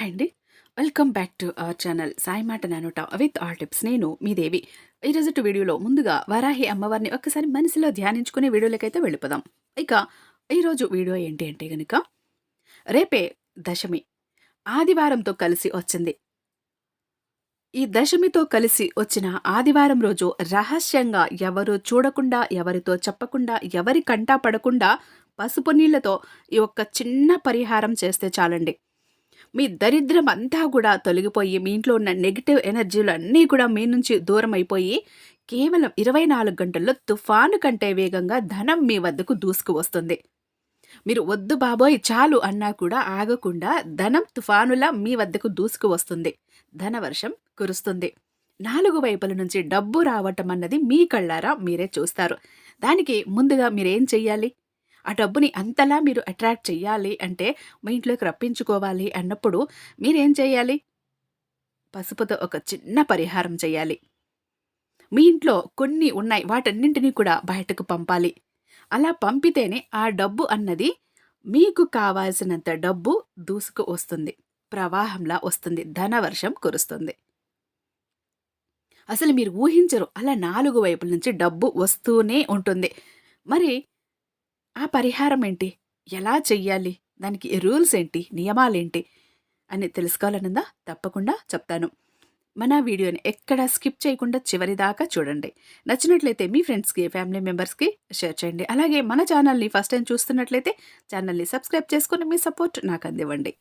Hi అండి. Welcome back to our channel Sai మాట నానోట విత్ ఆల్ టిప్స్. నేను మీ దేవి. ఈరోజు వీడియోలో ముందుగా వరాహి అమ్మవారిని ఒక్కసారి మనసులో ధ్యానించుకునే వీడియోలకైతే వెళ్ళిపోదాం. ఇక ఈరోజు వీడియో ఏంటి అంటే గనుక రేపే దశమి. ఆదివారంతో కలిసి వచ్చింది. ఈ దశమితో కలిసి వచ్చిన ఆదివారం రోజు రహస్యంగా ఎవరు చూడకుండా ఎవరితో చెప్పకుండా ఎవరి కంటా పడకుండా పసుపు నీళ్ళతో ఈ ఒక్క చిన్న పరిహారం చేస్తే చాలండి. మీ దరిద్రం అంతా కూడా తొలగిపోయి మీ ఇంట్లో ఉన్న నెగిటివ్ ఎనర్జీలు అన్నీ కూడా మీ నుంచి దూరం అయిపోయి కేవలం ఇరవై నాలుగు గంటల్లో తుఫాను కంటే వేగంగా ధనం మీ వద్దకు దూసుకు వస్తుంది మీరు వద్దు బాబోయ్ చాలు అన్నా కూడా ఆగకుండా ధనం తుఫానులా మీ వద్దకు దూసుకు వస్తుంది ధనవర్షం కురుస్తుంది. నాలుగు వైపుల నుంచి డబ్బు రావటం అన్నది మీ కళ్ళారా మీరే చూస్తారు. దానికి ముందుగా మీరేం చెయ్యాలి? ఆ డబ్బుని అంతలా మీరు అట్రాక్ట్ చెయ్యాలి అంటే మీ ఇంట్లోకి రప్పించుకోవాలి అన్నప్పుడు మీరేం చేయాలి? పసుపుతో ఒక చిన్న పరిహారం చేయాలి మీ ఇంట్లో కొన్ని ఉన్నాయి వాటన్నింటినీ కూడా బయటకు పంపాలి. అలా పంపితేనే ఆ డబ్బు అన్నది మీకు కావాల్సినంత డబ్బు దూసుకు వస్తుంది. ప్రవాహంలా వస్తుంది. ధనవర్షం కురుస్తుంది. అసలు మీరు ఊహించరు. అలా నాలుగు వైపుల నుంచి డబ్బు వస్తూనే ఉంటుంది. మరి ఆ పరిహారం ఏంటి ఎలా చెయ్యాలి? దానికి రూల్స్ ఏంటి నియమాలేంటి? అని తెలుసుకోవాలనుందా? తప్పకుండా చెప్తాను. మన వీడియోని ఎక్కడ స్కిప్ చేయకుండా చివరి దాకా చూడండి. నచ్చినట్లయితే మీ ఫ్రెండ్స్కి ఫ్యామిలీ మెంబర్స్కి షేర్ చేయండి. అలాగే మన ఛానల్ని ఫస్ట్ టైం చూస్తున్నట్లయితే ఛానల్ని సబ్స్క్రైబ్ చేసుకుని మీ సపోర్ట్ నాకు అందివ్వండి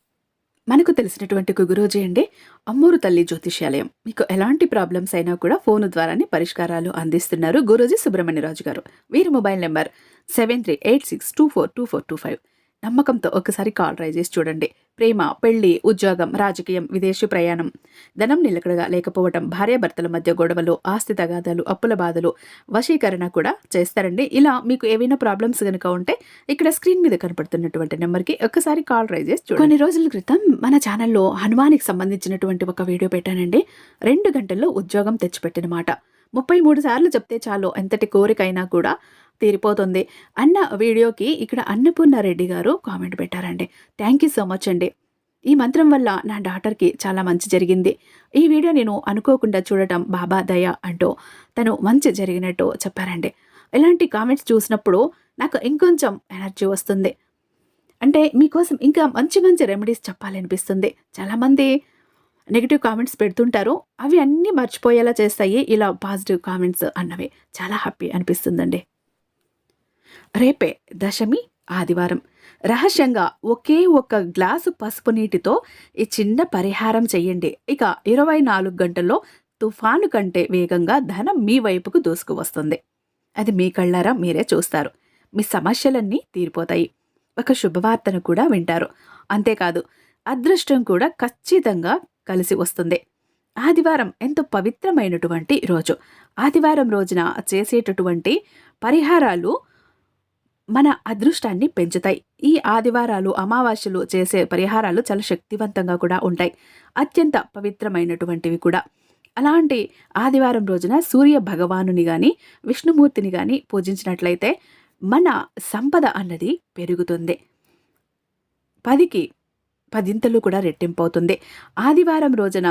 మనకు తెలిసినటువంటి గురుజీ అండి అమ్మూరు తల్లి జ్యోతిష్యాలయం. మీకు ఎలాంటి ప్రాబ్లమ్స్ అయినా కూడా ఫోన్ ద్వారానే పరిష్కారాలు అందిస్తున్నారు గురూజీ సుబ్రహ్మణ్యరాజు గారు. వీరి mobile number seven three eight six two four two four two five. నమ్మకంతో ఒకసారి కాల్ ట్రై చేసి చూడండి. ప్రేమ పెళ్ళి ఉద్యోగం రాజకీయం విదేశీ ప్రయాణం. ధనం నిలకడగా లేకపోవడం భార్యాభర్తల మధ్య గొడవలు ఆస్తి తగాదాలు అప్పుల బాధలు వశీకరణ కూడా చేస్తారండి. ఇలా మీకు ఏవైనా ప్రాబ్లమ్స్ కనుక ఉంటే ఇక్కడ స్క్రీన్ మీద కనపడుతున్నటువంటి నెంబర్కి ఒక్కసారి కాల్ ట్రై చేసి చూడండి. కొన్ని రోజుల క్రితం మన ఛానల్లో హనుమానికి సంబంధించినటువంటి ఒక వీడియో పెట్టానండి. రెండు గంటల్లో ఉద్యోగం తెచ్చిపెట్టిన మాట. ముప్పై మూడు సార్లు చెప్తే చాలు ఎంతటి కోరికైనా కూడా తీరిపోతుంది. అన్న వీడియోకి ఇక్కడ అన్నపూర్ణారెడ్డి గారు కామెంట్ పెట్టారండి. థ్యాంక్ యూ సో మచ్ అండి. ఈ మంత్రం వల్ల నా డాటర్కి చాలా మంచి జరిగింది. ఈ వీడియో నేను అనుకోకుండా చూడటం బాబా దయ అంటూ తను మంచి జరిగినట్టు చెప్పారండి. ఇలాంటి కామెంట్స్ చూసినప్పుడు నాకు ఇంకొంచెం ఎనర్జీ వస్తుంది. అంటే మీకోసం ఇంకా మంచి మంచి రెమెడీస్ చెప్పాలనిపిస్తుంది. చాలామంది నెగిటివ్ కామెంట్స్ పెడుతుంటారు. అవి అన్నీ మర్చిపోయేలా చేస్తాయి. ఇలా పాజిటివ్ కామెంట్స్ అన్నవి. చాలా హ్యాపీ అనిపిస్తుందండి. రేపే దశమి ఆదివారం. రహస్యంగా ఒకే ఒక్క గ్లాసు పసుపు నీటితో ఈ చిన్న పరిహారం చెయ్యండి. ఇక ఇరవై నాలుగు గంటల్లో తుఫాను కంటే వేగంగా ధనం మీ వైపుకు దూసుకు వస్తుంది అది మీ కళ్ళారా? మీరే చూస్తారు. మీ సమస్యలన్నీ తీరిపోతాయి. ఒక శుభవార్తను కూడా వింటారు. అంతేకాదు అదృష్టం కూడా ఖచ్చితంగా కలిసి వస్తుంది. ఆదివారం ఎంతో పవిత్రమైనటువంటి రోజు. ఆదివారం రోజున చేసేటటువంటి పరిహారాలు మన అదృష్టాన్ని పెంచుతాయి. ఈ ఆదివారాలు అమావాస్యలు చేసే పరిహారాలు చాలా శక్తివంతంగా కూడా ఉంటాయి. అత్యంత పవిత్రమైనటువంటివి కూడా. అలాంటి ఆదివారం రోజున సూర్య భగవానుని కానీ విష్ణుమూర్తిని కానీ పూజించినట్లయితే మన సంపద అన్నది పెరుగుతుంది. పదికి పదింతలు కూడా రెట్టింపవుతుంది. ఆదివారం రోజున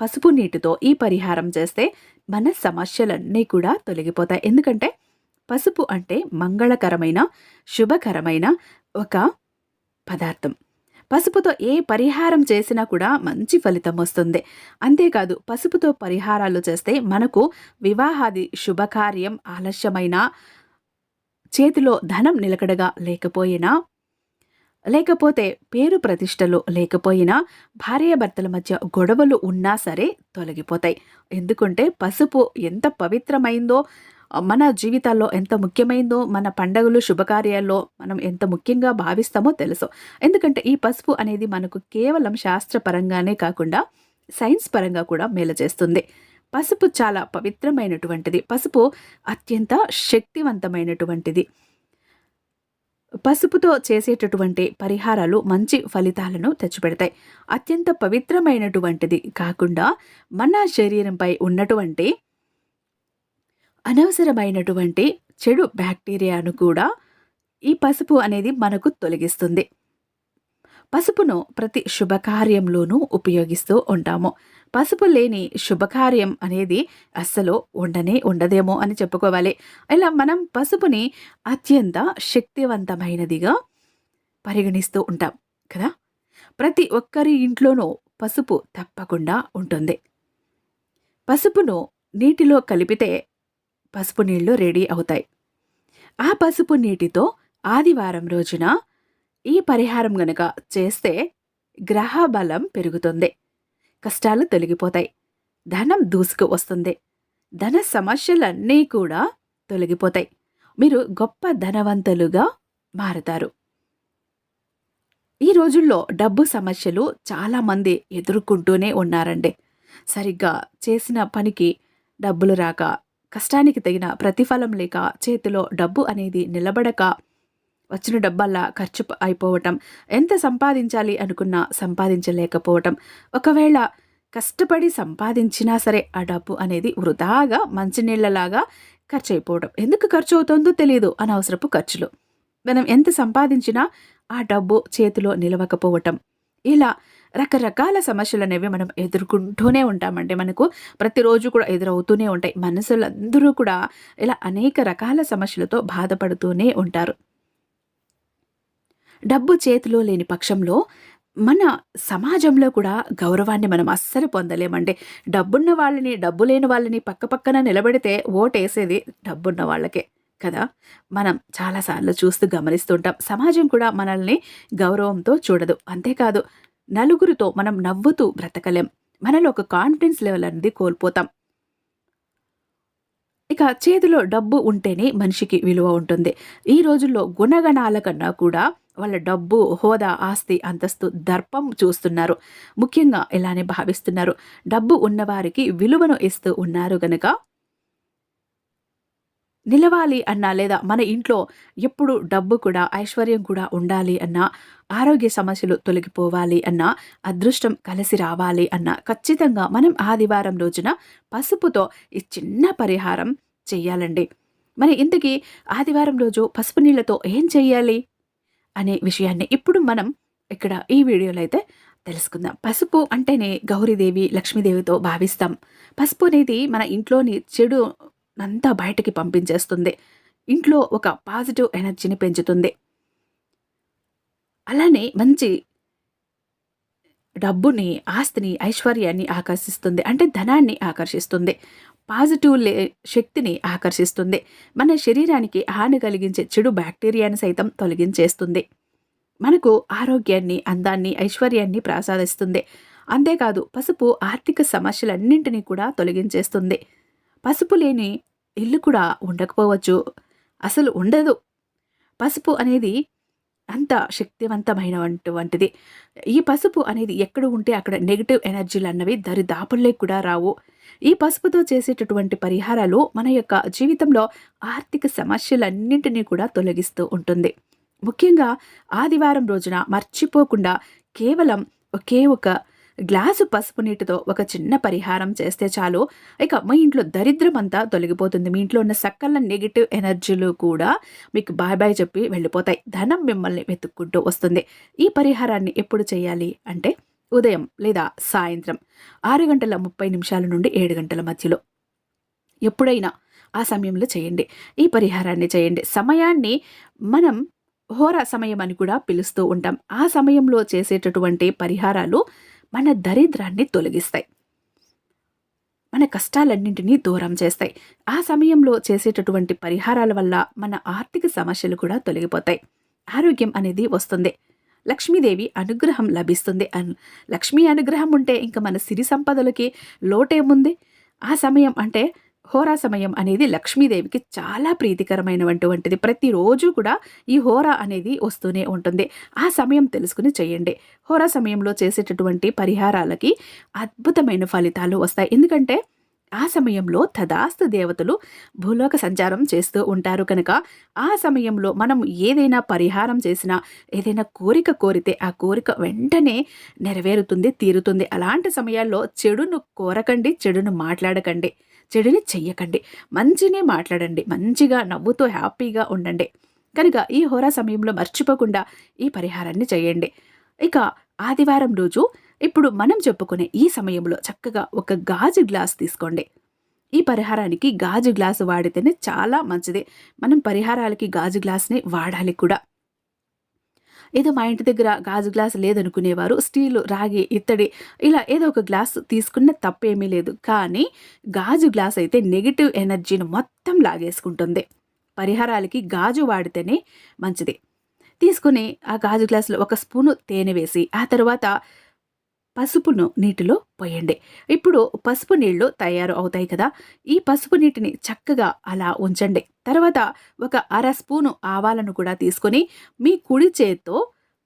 పసుపు నీటితో ఈ పరిహారం చేస్తే మన సమస్యలన్నీ కూడా తొలగిపోతాయి. ఎందుకంటే పసుపు అంటే మంగళకరమైన శుభకరమైన ఒక పదార్థం. పసుపుతో ఏ పరిహారం చేసినా కూడా మంచి ఫలితం వస్తుంది. అంతేకాదు పసుపుతో పరిహారాలు చేస్తే మనకు వివాహాది శుభకార్యం ఆలస్యమైన చేతిలో ధనం నిలకడగా లేకపోయినా లేకపోతే పేరు ప్రతిష్టలు లేకపోయినా భార్యాభర్తల మధ్య గొడవలు ఉన్నా సరే తొలగిపోతాయి. ఎందుకంటే పసుపు ఎంత పవిత్రమైందో మన జీవితాల్లో ఎంత ముఖ్యమైందో మన పండగలు శుభకార్యాల్లో మనం ఎంత ముఖ్యంగా భావిస్తామో తెలుసు. ఎందుకంటే ఈ పసుపు అనేది మనకు కేవలం శాస్త్రపరంగానే కాకుండా సైన్స్ పరంగా కూడా మేలు చేస్తుంది. పసుపు చాలా పవిత్రమైనటువంటిది. పసుపు అత్యంత శక్తివంతమైనటువంటిది. పసుపుతో చేసేటటువంటి పరిహారాలు మంచి ఫలితాలను తెచ్చిపెడతాయి. అత్యంత పవిత్రమైనటువంటిది కాకుండా మన శరీరంపై ఉన్నటువంటి అనవసరమైనటువంటి చెడు బ్యాక్టీరియాను కూడా ఈ పసుపు అనేది మనకు తొలగిస్తుంది. పసుపును ప్రతి శుభకార్యంలోనూ ఉపయోగిస్తూ ఉంటాము. పసుపు లేని శుభకార్యం అనేది అస్సలు ఉండనే ఉండదేమో అని చెప్పుకోవాలి. ఇలా మనం పసుపుని అత్యంత శక్తివంతమైనదిగా పరిగణిస్తూ ఉంటాం కదా? ప్రతి ఒక్కరి ఇంట్లోనూ పసుపు తప్పకుండా ఉంటుంది. పసుపును నీటిలో కలిపితే పసుపు నీళ్ళు రెడీ అవుతాయి. ఆ పసుపు నీటితో ఆదివారం రోజున ఈ పరిహారం గనక చేస్తే గ్రహ బలం పెరుగుతుంది. కష్టాలు తొలగిపోతాయి. ధనం దూసుకు వస్తుంది. ధన సమస్యలన్నీ కూడా తొలగిపోతాయి. మీరు గొప్ప ధనవంతులుగా మారతారు. ఈ రోజుల్లో డబ్బు సమస్యలు చాలామంది ఎదుర్కొంటూనే ఉన్నారండి. సరిగ్గా చేసిన పనికి డబ్బులు రాక కష్టానికి తగిన ప్రతిఫలం లేక చేతిలో డబ్బు అనేది నిలబడక వచ్చిన డబ్బల్లా ఖర్చు అయిపోవటం ఎంత సంపాదించాలి అనుకున్నా సంపాదించలేకపోవటం. ఒకవేళ కష్టపడి సంపాదించినా సరే ఆ డబ్బు అనేది వృధాగా మంచినీళ్ళలాగా ఖర్చు అయిపోవడం ఎందుకు ఖర్చు అవుతుందో తెలియదు అనవసరపు ఖర్చులు. మనం ఎంత సంపాదించినా ఆ డబ్బు చేతిలో నిలవకపోవటం. ఇలా రకరకాల సమస్యలు అనేవి మనం ఎదుర్కొంటూనే ఉంటామండి. మనకు ప్రతిరోజు కూడా ఎదురవుతూనే ఉంటాయి. మనసులందరూ కూడా ఇలా అనేక రకాల సమస్యలతో బాధపడుతూనే ఉంటారు. డబ్బు చేతిలో లేని పక్షంలో మన సమాజంలో కూడా గౌరవాన్ని మనం అస్సలు పొందలేమండి. డబ్బున్న వాళ్ళని డబ్బు లేని వాళ్ళని పక్క పక్కన నిలబెడితే ఓటేసేది డబ్బున్న వాళ్ళకే కదా. మనం చాలాసార్లు చూస్తూ గమనిస్తుంటాం సమాజం కూడా మనల్ని గౌరవంతో చూడదు. అంతేకాదు నలుగురితో మనం నవ్వుతూ బ్రతకలేం. మనలో ఒక కాన్ఫిడెన్స్ లెవెల్ అనేది కోల్పోతాం. ఇక చేతిలో డబ్బు ఉంటేనే మనిషికి విలువ ఉంటుంది. ఈ రోజుల్లో గుణగణాల కన్నా కూడా వాళ్ళ డబ్బు హోదా ఆస్తి అంతస్తు దర్పం చూస్తున్నారు. ముఖ్యంగా ఇలానే భావిస్తున్నారు. డబ్బు ఉన్నవారికి విలువను ఇస్తూ ఉన్నారు గనక నిలవాలి అన్నా లేదా మన ఇంట్లో ఎప్పుడు డబ్బు కూడా ఐశ్వర్యం కూడా ఉండాలి అన్నా ఆరోగ్య సమస్యలు తొలగిపోవాలి అన్నా అదృష్టం కలిసి రావాలి అన్నా ఖచ్చితంగా మనం ఆదివారం రోజున పసుపుతో ఈ చిన్న పరిహారం చేయాలండి మరి ఇంతకీ ఆదివారం రోజు పసుపు నీళ్ళతో ఏం చేయాలి అనే విషయాన్ని ఇప్పుడు మనం ఇక్కడ ఈ వీడియోలో అయితే తెలుసుకుందాం. పసుపు అంటేనే గౌరీదేవి లక్ష్మీదేవితో భావిస్తాం. పసుపు అనేది మన ఇంట్లోని చెడు అంతా బయటకి పంపించేస్తుంది. ఇంట్లో ఒక పాజిటివ్ ఎనర్జీని పెంచుతుంది. అలానే మంచి డబ్బుని ఆస్తిని ఐశ్వర్యాన్ని ఆకర్షిస్తుంది. అంటే ధనాన్ని ఆకర్షిస్తుంది. పాజిటివ్ లే శక్తిని ఆకర్షిస్తుంది. మన శరీరానికి హాని కలిగించే చెడు బ్యాక్టీరియాని సైతం తొలగించేస్తుంది. మనకు ఆరోగ్యాన్ని అందాన్ని ఐశ్వర్యాన్ని ప్రసాదిస్తుంది. అంతేకాదు పసుపు ఆర్థిక సమస్యలన్నింటినీ కూడా తొలగించేస్తుంది. పసుపు లేని ఇల్లు కూడా ఉండకపోవచ్చు. అసలు ఉండదు. పసుపు అనేది అంత శక్తివంతమైనటువంటిది ఈ పసుపు అనేది ఎక్కడ ఉంటే అక్కడ నెగిటివ్ ఎనర్జీలు అన్నవి దరిదాపుల్లోకి కూడా రావు. ఈ పసుపుతో చేసేటటువంటి పరిహారాలు మన యొక్క జీవితంలో ఆర్థిక సమస్యలన్నింటినీ కూడా తొలగిస్తూ ఉంటుంది. ముఖ్యంగా ఆదివారం రోజున మర్చిపోకుండా కేవలం ఒకే ఒక గ్లాసు పసుపు నీటితో ఒక చిన్న పరిహారం చేస్తే చాలు. ఇక మీ ఇంట్లో దరిద్రం అంతా తొలగిపోతుంది. మీ ఇంట్లో ఉన్న సకల నెగిటివ్ ఎనర్జీలు కూడా మీకు బాయ్ బాయ్ చెప్పి వెళ్ళిపోతాయి. ధనం మిమ్మల్ని వెతుక్కుంటూ వస్తుంది. ఈ పరిహారాన్ని ఎప్పుడు చేయాలి అంటే ఉదయం లేదా సాయంత్రం ఆరు గంటల ముప్పై నిమిషాల నుండి ఏడు గంటల మధ్యలో. ఎప్పుడైనా ఆ సమయంలో చేయండి. ఈ పరిహారాన్ని చేయండి. సమయాన్ని మనం హోరా సమయం అని కూడా పిలుస్తూ ఉంటాం. ఆ సమయంలో చేసేటటువంటి పరిహారాలు మన దరిద్రాన్ని తొలగిస్తాయి. మన కష్టాలన్నింటినీ దూరం చేస్తాయి. ఆ సమయంలో చేసేటటువంటి పరిహారాల వల్ల మన ఆర్థిక సమస్యలు కూడా తొలగిపోతాయి. ఆరోగ్యం అనేది వస్తుంది. లక్ష్మీదేవి అనుగ్రహం లభిస్తుంది అన్ లక్ష్మీ అనుగ్రహం ఉంటే ఇంకా మన సిరి సంపదలకి లోటేముంది? ఆ సమయం అంటే హోరా సమయం అనేది లక్ష్మీదేవికి చాలా ప్రీతికరమైనటువంటిది. ప్రతిరోజు కూడా ఈ హోరా అనేది వస్తూనే ఉంటుంది. ఆ సమయం తెలుసుకుని చేయండి. హోరా సమయంలో చేసేటటువంటి పరిహారాలకి అద్భుతమైన ఫలితాలు వస్తాయి. ఎందుకంటే ఆ సమయంలో తదాస్తు దేవతలు భూలోక సంచారం చేస్తూ ఉంటారు కనుక ఆ సమయంలో మనం ఏదైనా పరిహారం చేసినా ఏదైనా కోరిక కోరితే ఆ కోరిక వెంటనే నెరవేరుతుంది తీరుతుంది. అలాంటి సమయాల్లో చెడును కోరకండి చెడును మాట్లాడకండి. చెడుని చెయ్యకండి. మంచినే మాట్లాడండి. మంచిగా నవ్వుతో హ్యాపీగా ఉండండి. కనుక ఈ హోరా సమయంలో మర్చిపోకుండా ఈ పరిహారాన్ని చేయండి. ఇక ఆదివారం రోజు ఇప్పుడు మనం చెప్పుకునే ఈ సమయంలో చక్కగా ఒక గాజు గ్లాస్ తీసుకోండి. ఈ పరిహారానికి గాజు గ్లాసు వాడితేనే చాలా మంచిది. మనం పరిహారాలకి గాజు గ్లాస్ని వాడాలి కూడా. ఏదో మా ఇంటి దగ్గర గాజు గ్లాస్ లేదనుకునేవారు స్టీలు రాగి ఇత్తడి ఇలా ఏదో ఒక గ్లాస్ తీసుకున్న తప్పేమీ లేదు. కానీ గాజు గ్లాస్ అయితే నెగిటివ్ ఎనర్జీని మొత్తం లాగేసుకుంటుంది. పరిహారాలకి గాజు వాడితేనే మంచిది. తీసుకుని ఆ గాజు గ్లాసులో ఒక స్పూను తేనె వేసి ఆ తర్వాత పసుపును నీటిలో పోయండి. ఇప్పుడు పసుపు నీళ్ళు తయారు అవుతాయి కదా ఈ పసుపు నీటిని చక్కగా అలా ఉంచండి. తర్వాత ఒక అర స్పూను ఆవాలను కూడా తీసుకొని మీ కుడి చేత్తో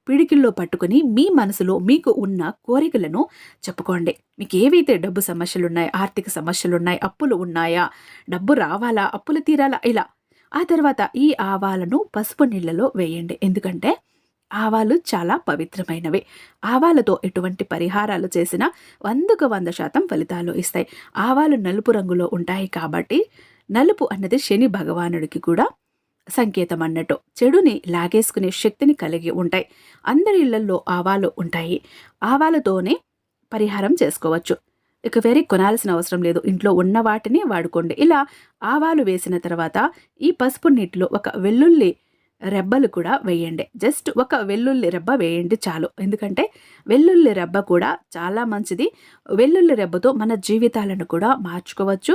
పిడికిల్లో పట్టుకుని మీ మనసులో మీకు ఉన్న కోరికలను చెప్పుకోండి. మీకు ఏవైతే డబ్బు సమస్యలు ఉన్నాయి ఆర్థిక సమస్యలు ఉన్నాయి అప్పులు ఉన్నాయా డబ్బు రావాలా అప్పులు తీరాలా ఇలా. ఆ తర్వాత ఈ ఆవాలను పసుపు నీళ్ళలో వేయండి. ఎందుకంటే ఆవాలు చాలా పవిత్రమైనవి. ఆవాలతో ఎటువంటి పరిహారాలు చేసినా వందకు వంద శాతం ఫలితాలు ఇస్తాయి. ఆవాలు నలుపు రంగులో ఉంటాయి కాబట్టి నలుపు అన్నది శని భగవానుడికి కూడా సంకేతం అన్నట్టు. చెడుని లాగేసుకునే శక్తిని కలిగి ఉంటాయి. అందరి ఇళ్ళల్లో ఆవాలు ఉంటాయి. ఆవాలతోనే పరిహారం చేసుకోవచ్చు. ఇక వేరే కొనాల్సిన అవసరం లేదు. ఇంట్లో ఉన్న వాటిని వాడుకోండి. ఇలా ఆవాలు వేసిన తర్వాత ఈ పసుపు నీటిలో ఒక వెల్లుల్లి రెబ్బలు కూడా వేయండి. జస్ట్ ఒక వెల్లుల్లి రెబ్బ వేయండి చాలు. ఎందుకంటే వెల్లుల్లి రెబ్బ కూడా చాలా మంచిది. వెల్లుల్లి రెబ్బతో మన జీవితాలను కూడా మార్చుకోవచ్చు.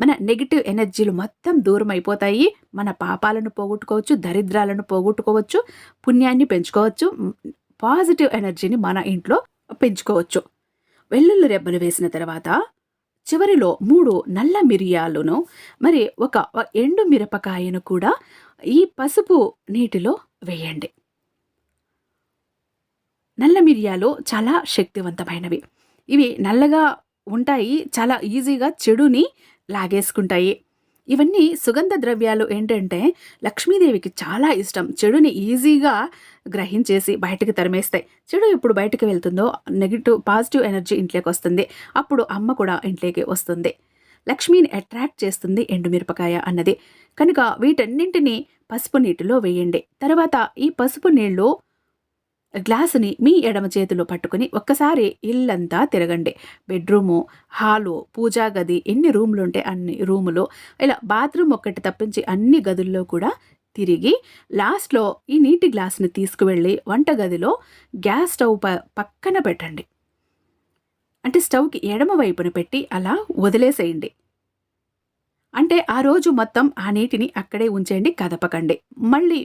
మన నెగిటివ్ ఎనర్జీలు మొత్తం దూరం అయిపోతాయి. మన పాపాలను పోగొట్టుకోవచ్చు దరిద్రాలను పోగొట్టుకోవచ్చు పుణ్యాన్ని పెంచుకోవచ్చు పాజిటివ్ ఎనర్జీని మన ఇంట్లో పెంచుకోవచ్చు. వెల్లుల్లి రెబ్బలు వేసిన తర్వాత చివరిలో మూడు నల్ల మిరియాలను మరి ఒక ఎండు మిరపకాయను కూడా ఈ పసుపు నీటిలో వేయండి. నల్ల మిరియాలు చాలా శక్తివంతమైనవి. ఇవి నల్లగా ఉంటాయి చాలా ఈజీగా చెడుని లాగేసుకుంటాయి. ఇవన్నీ సుగంధ ద్రవ్యాలు ఏంటంటే లక్ష్మీదేవికి చాలా ఇష్టం. చెడుని ఈజీగా గ్రహించేసి బయటకు తరిమేస్తాయి. చెడు ఎప్పుడు బయటకు వెళ్తుందో నెగిటివ్ పాజిటివ్ ఎనర్జీ ఇంట్లోకి వస్తుంది. అప్పుడు అమ్మ కూడా ఇంట్లోకి వస్తుంది. లక్ష్మిని అట్రాక్ట్ చేస్తుంది ఎండుమిరపకాయ అన్నది. కనుక వీటన్నింటినీ పసుపు నీటిలో వేయండి. తర్వాత ఈ పసుపు నీళ్ళు గ్లాసుని మీ ఎడమ చేతిలో పట్టుకుని ఒక్కసారి ఇల్లంతా తిరగండి. బెడ్రూము హాలు పూజా గది ఎన్ని రూములు ఉంటే అన్ని రూములు. ఇలా బాత్రూమ్ ఒక్కటి తప్పించి అన్ని గదుల్లో కూడా తిరిగి లాస్ట్లో ఈ నీటి గ్లాసుని తీసుకువెళ్ళి వంటగదిలో గ్యాస్ స్టవ్ ప పక్కన పెట్టండి. అంటే స్టవ్కి ఎడమ వైపున పెట్టి అలా వదిలేసేయండి. అంటే ఆ రోజు మొత్తం ఆ నీటిని అక్కడే ఉంచేయండి కదపకండి. మళ్ళీ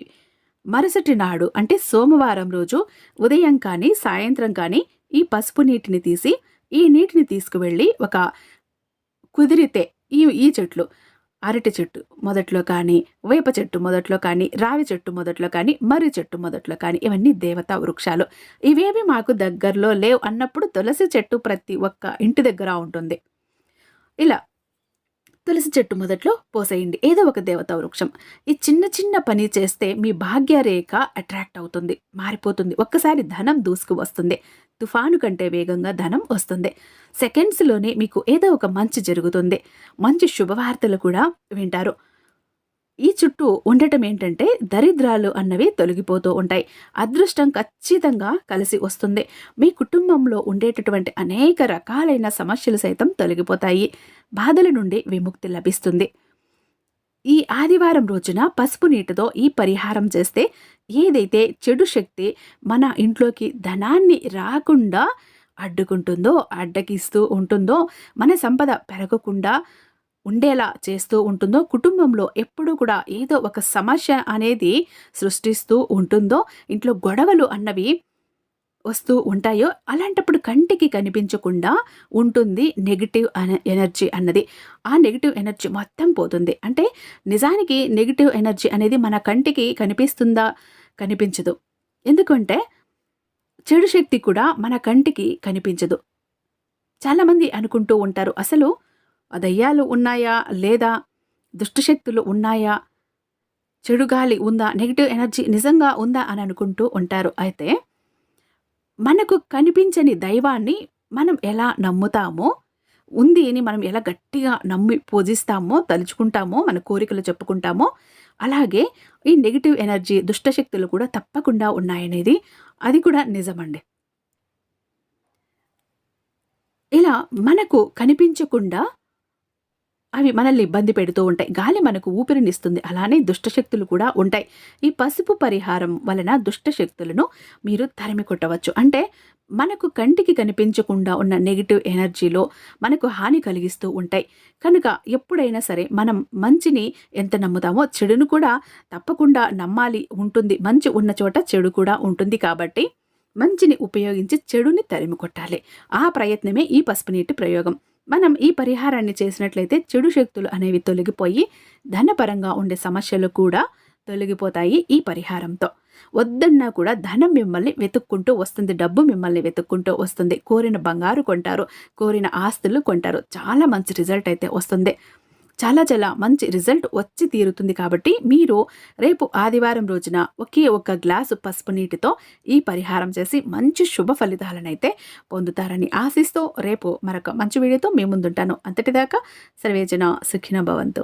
మరుసటి నాడు అంటే సోమవారం రోజు ఉదయం కానీ సాయంత్రం కానీ ఈ పసుపు నీటిని తీసి ఈ నీటిని తీసుకువెళ్ళి ఒక కుదిరితే ఈ ఈ చెట్లు అరటి చెట్టు మొదట్లో కానీ వేప చెట్టు మొదట్లో కానీ రావి చెట్టు మొదట్లో కానీ మర్రి చెట్టు మొదట్లో కానీ ఇవన్నీ దేవతా వృక్షాలు. ఇవేవి మాకు దగ్గరలో లేవు అన్నప్పుడు తులసి చెట్టు ప్రతి ఒక్క ఇంటి దగ్గర ఉంటుంది. ఇలా తులసి చెట్టు మొదట్లో పోసేయండి. ఏదో ఒక దేవతా వృక్షం. ఈ చిన్న చిన్న పని చేస్తే మీ భాగ్యరేఖ అట్రాక్ట్ అవుతుంది మారిపోతుంది. ఒక్కసారి ధనం దూసుకు వస్తుంది. తుఫాను కంటే వేగంగా ధనం వస్తుంది. సెకండ్స్లోనే మీకు ఏదో ఒక మంచి జరుగుతుంది. మంచి శుభవార్తలు కూడా వింటారు. ఈ చుట్టూ ఉండటం ఏంటంటే దరిద్రాలు అన్నవి తొలగిపోతూ ఉంటాయి. అదృష్టం ఖచ్చితంగా కలిసి వస్తుంది. మీ కుటుంబంలో ఉండేటటువంటి అనేక రకాలైన సమస్యలు సైతం తొలగిపోతాయి. బాధల నుండి విముక్తి లభిస్తుంది. ఈ ఆదివారం రోజున పసుపు నీటితో ఈ పరిహారం చేస్తే ఏదైతే చెడు శక్తి మన ఇంట్లోకి ధనాన్ని రాకుండా అడ్డుకుంటుందో అడ్డగిస్తూ ఉంటుందో మన సంపద పెరగకుండా ఉండేలా చేస్తూ ఉంటుందో కుటుంబంలో ఎప్పుడూ కూడా ఏదో ఒక సమస్య అనేది సృష్టిస్తూ ఉంటుందో ఇంట్లో గొడవలు అన్నవి వస్తూ ఉంటాయో అలాంటప్పుడు కంటికి కనిపించకుండా ఉంటుంది నెగిటివ్ ఎనర్జీ అన్నది. ఆ నెగిటివ్ ఎనర్జీ మొత్తం పోతుంది. అంటే నిజానికి నెగిటివ్ ఎనర్జీ అనేది మన కంటికి కనిపిస్తుందా కనిపించదు. ఎందుకంటే చెడు శక్తి కూడా మన కంటికి కనిపించదు. చాలామంది అనుకుంటూ ఉంటారు అసలు దయ్యాలు ఉన్నాయా లేదా? దుష్టశక్తులు ఉన్నాయా? చెడు గాలి ఉందా? నెగిటివ్ ఎనర్జీ నిజంగా ఉందా అని అనుకుంటూ ఉంటారు. అయితే మనకు కనిపించని దైవాన్ని మనం ఎలా నమ్ముతామో ఉంది అని మనం ఎలా గట్టిగా నమ్మి పూజిస్తామో తలుచుకుంటామో మన కోరికలు చెప్పుకుంటామో అలాగే ఈ నెగిటివ్ ఎనర్జీ దుష్టశక్తులు కూడా తప్పకుండా ఉన్నాయనేది అది కూడా నిజమండి. ఇలా మనకు కనిపించకుండా అవి మనల్ని ఇబ్బంది పెడుతూ ఉంటాయి. గాలి మనకు ఊపిరినిస్తుంది. అలానే దుష్టశక్తులు కూడా ఉంటాయి. ఈ పసుపు పరిహారం వలన దుష్టశక్తులను మీరు తరిమి కొట్టవచ్చు. అంటే మనకు కంటికి కనిపించకుండా ఉన్న నెగిటివ్ ఎనర్జీలో మనకు హాని కలిగిస్తూ ఉంటాయి. కనుక ఎప్పుడైనా సరే మనం మంచిని ఎంత నమ్ముతామో చెడును కూడా తప్పకుండా నమ్మాలి ఉంటుంది. మంచి ఉన్న చోట చెడు కూడా ఉంటుంది కాబట్టి మంచిని ఉపయోగించి చెడుని తరిమి కొట్టాలి. ఆ ప్రయత్నమే ఈ పసుపు నీటి ప్రయోగం. మనం ఈ పరిహారాన్ని చేసినట్లయితే చెడు శక్తులు అనేవి తొలగిపోయి ధనపరంగా ఉండే సమస్యలు కూడా తొలగిపోతాయి ఈ పరిహారంతో. వద్దన్నా కూడా ధనం మిమ్మల్ని వెతుక్కుంటూ వస్తుంది డబ్బు మిమ్మల్ని వెతుక్కుంటూ వస్తుంది. కోరిన బంగారు కొంటారు కోరిన ఆస్తులు కొంటారు. చాలా మంచి రిజల్ట్ అయితే వస్తుంది. చాలా చాలా మంచి రిజల్ట్ వచ్చి తీరుతుంది కాబట్టి మీరు రేపు ఆదివారం రోజున ఒకే ఒక గ్లాసు పసుపు నీటితో ఈ పరిహారం చేసి మంచి శుభ ఫలితాలనైతే పొందుతారని ఆశిస్తూ రేపు మరొక మంచి వీడియోతో మీ ముందుంటాను. అంతటిదాకా సర్వేజన సుఖిన భవంతు.